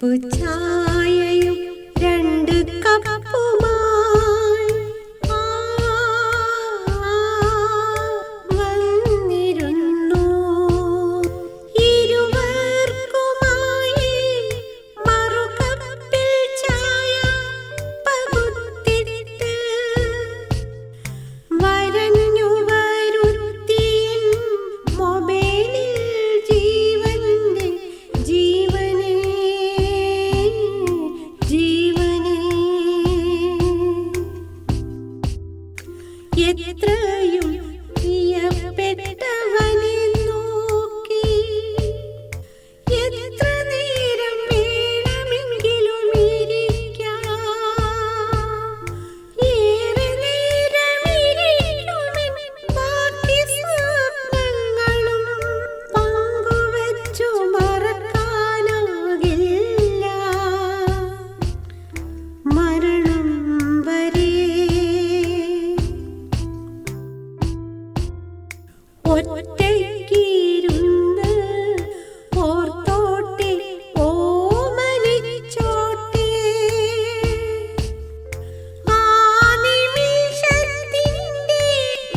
пути. ഒറ്റയ്ക്കിരുന്ന് ഓർത്തോട്ടെ ഓമനിച്ചോട്ടെ ആ നിമിഷത്തിന്റെ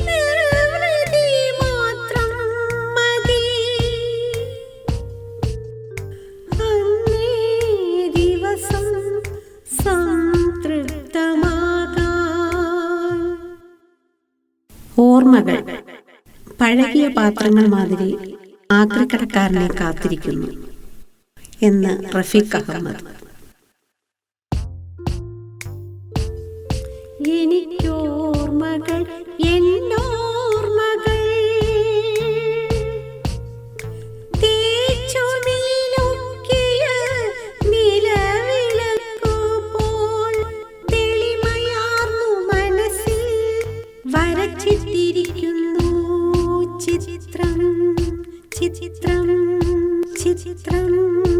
നിർവൃതി മാത്രം മതി. അന്നേ ദിവസം സംതൃപ്തമാകാൻ ഓർമ്മകൾ. പഴകിയ പാത്രങ്ങൾ മാതിരി ആക്രിക്കടക്കാരനെ കാത്തിരിക്കുന്നു എന്ന് റഫീഖ് അഹമ്മദ്. N Hello.